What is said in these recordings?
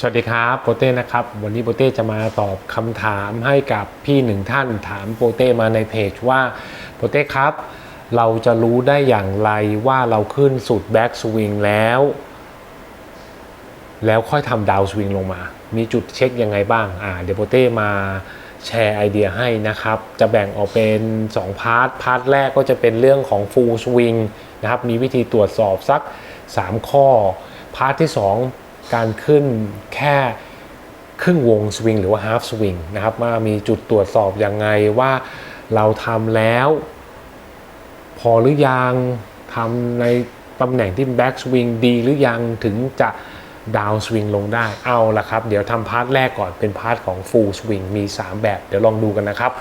สวัสดีครับโปเต้นะครับ วันนี้โปเต้จะมาตอบคำถามให้กับพี่หนึ่งท่านถามโปเต้มาในเพจว่าโปเต้ครับ เราจะรู้ได้อย่างไรว่าเราขึ้นสุดแบ็กสวิงแล้ว แล้วค่อยทำดาวสวิงลงมา มีจุดเช็คยังไงบ้างอ่าเดี๋ยวโปเต้มาแชร์ไอเดียให้นะครับ จะแบ่งออกเป็น 2 พาร์ท พาร์ทแรกก็จะเป็นเรื่องของ full swing นะครับ มีวิธีตรวจสอบสัก 3 ข้อ พาร์ทที่ 2 การขึ้นแค่ครึ่งวงสวิงหรือว่า half swing นะครับว่ามีจุดตรวจสอบยังไงว่าเราทำแล้ว พอหรือยังทำในตำแหน่งที่แบ็กสวิงดีหรือยังถึงจะดาวสวิงลงได้เอาละครับ เดี๋ยวทำพาร์ทแรกก่อนเป็นพาร์ทของฟูลสวิงมี 3 แบบ เดี๋ยวลองดูกันนะครับ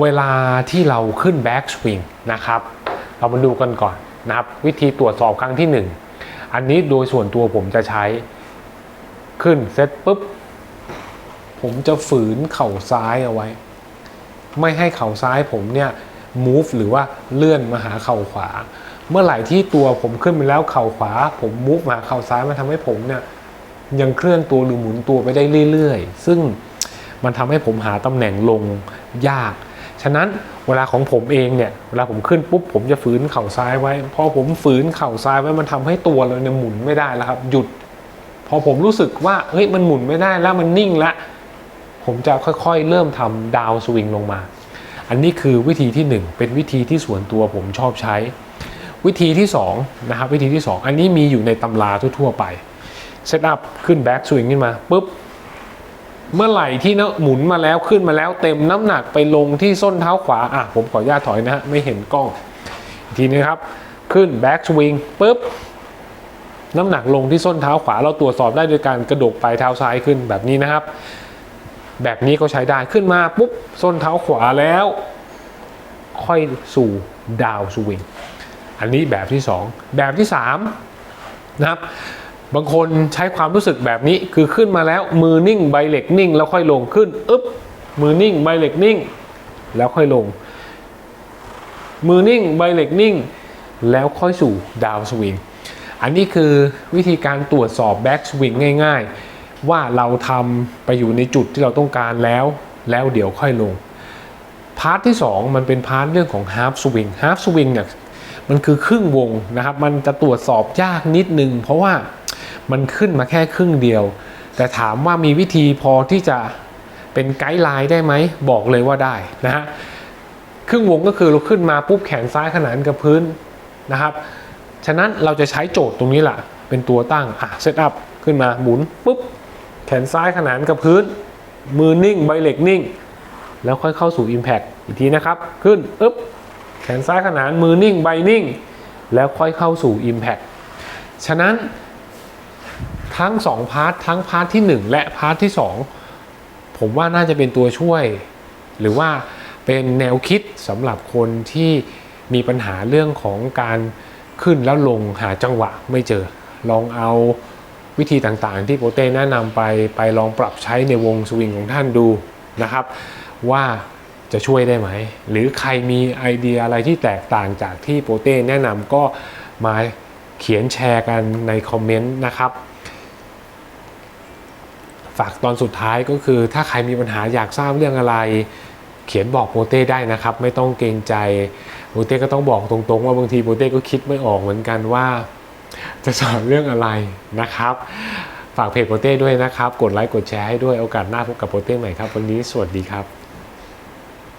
เวลาที่เราขึ้นแบ็กสวิงนะครับ เรามาดูกันก่อนนะครับ วิธีตรวจสอบครั้งที่ 1 อันนี้โดยส่วนตัวผมจะใช้ขึ้นเสร็จปุ๊บ ผมจะฝืนเข่าซ้ายเอาไว้ ไม่ให้เข่าซ้ายผมเนี่ย move หรือว่าเลื่อนมาหาเข่าขวา เมื่อไหร่ที่ตัวผมขึ้นไปแล้วเข่าขวา ผม move มาหาเข่าซ้ายมันทำให้ผมเนี่ยยังเคลื่อนตัวหรือหมุนตัวไปได้เรื่อย ๆ ซึ่งมันทำให้ผมหาตำแหน่งลงยาก ฉะนั้นเวลาของผมเองเนี่ยเวลาผมขึ้นปุ๊บผมจะฝืนเข่าซ้ายไว้ พอผมฝืนเข่าซ้ายไว้มันทำให้ตัวเราเนี่ยหมุนไม่ได้แล้วครับ หยุด พอผมรู้สึกว่าเฮ้ยมันหมุนไม่ได้แล้วมันนิ่งล้วผมจะค่อยๆ เริ่มทำดาวสวิงลงมา อันนี้คือวิธีที่ 1 เป็นวิธีที่ส่วนตัวผมชอบใช้ วิธีที่2นะครับวิธีที่ 2 อันนี้มีอยู่ในตำราทั่วๆไปเซตอัพขึ้นแบ็กสวิงขึ้นมาปุ๊บ เมื่อไหร่ที่นะหมุนมาแล้วขึ้นมาแล้วเต็มน้ำหนักไปลงที่ส้นเท้าขวาอะผมขออนุญาตถอยนะฮะไม่เห็นกล้องทีนึงครับ ขึ้นแบ็กสวิงปุ๊บน้ำหนักลงที่ส้นเท้าขวาเราตรวจสอบได้โดยการกระดกปลายเท้าซ้ายขึ้นแบบนี้นะครับ แบบนี้ก็ใช้ได้ขึ้นมาปุ๊บส้นเท้าขวาแล้ว ค่อยสู่ดาวสวิงอันนี้แบบที่ 2 แบบที่ 3 นะครับ บางคนใช้ความรู้สึกแบบนี้คือขึ้นมาแล้วมือนิ่งใบเหล็กนิ่ง แล้วค่อยลงขึ้นอึ๊บมือนิ่งใบเหล็กนิ่ง แล้วค่อยลง มือนิ่งใบเหล็กนิ่ง แล้วค่อยสู่ดาวสวิงอันนี้คือวิธีการตรวจสอบแบ็กสวิงง่าย ๆ ว่าเราทำไปอยู่ในจุดที่เราต้องการแล้ว แล้วเดี๋ยวค่อยลงพาร์ทที่ 2 มันเป็นพาร์ทเรื่องของฮาร์ s สวิงฮาร์ s สวิงเนี่ยมันคือครึ่งวงนะครับ มันจะตรวจสอบยากนิดนึงเพราะว่า มันขึ้นมาแค่ครึ่งเดียว แต่ถามว่ามีวิธีพอที่จะเป็นไกด์ไลน์ได้ไหมบอกเลยว่าได้นะฮะครึ่งวงก็คือเราขึ้นมาปุ๊บแขนซ้ายขนานกับพื้นนะครับ ฉะนั้นเราจะใช้โจทย์ตรงนี้แหละเป็นตัวตั้งอะเซตอัพขึ้นมาหมุนปุ๊บแขนซ้ายขนานกับพื้น มือนิ่งใบเหล็กนิ่ง แล้วค่อยเข้าสู่ Impact อีกทีนะครับ ขึ้นอึ๊บแขนซ้ายขนานมือนิ่งใบนิ่ง แล้วค่อยเข้าสู่ Impact ฉะนั้น ทั้ง 2 พาร์ททั้งพาร์ทที่ 1 และพาร์ทที่ 2 ผมว่าน่าจะเป็นตัวช่วย หรือว่าเป็นแนวคิดสำหรับคนที่มีปัญหาเรื่องของการขึ้นแล้วลงหาจังหวะไม่เจอ ลองเอาวิธีต่างๆ ที่โปเต้แนะนำไปไปลองปรับใช้ในวงสวิงของท่านดูนะครับ ว่าจะช่วยได้ไหม หรือใครมีไอเดียอะไรที่แตกต่างจากที่โปเต้แนะนำก็มาเขียนแชร์กันในคอมเมนต์นะครับ ฝากตอนสุดท้ายก็คือ ถ้าใครมีปัญหาอยากทราบเรื่องอะไร เขียนบอกโปเต้ได้นะครับ ไม่ต้องเกรงใจโปเต้ก็ต้องบอกตรงๆ ว่าบางทีโปเต้ก็คิดไม่ออกเหมือนกันว่า จะสอนเรื่องอะไรนะครับ ฝากเพจโปเต้ด้วยนะครับ กดไลค์กดแชร์ให้ด้วยโอกาสหน้าพบกับโปเต้ใหม่ครับ วันนี้สวัสดีครับ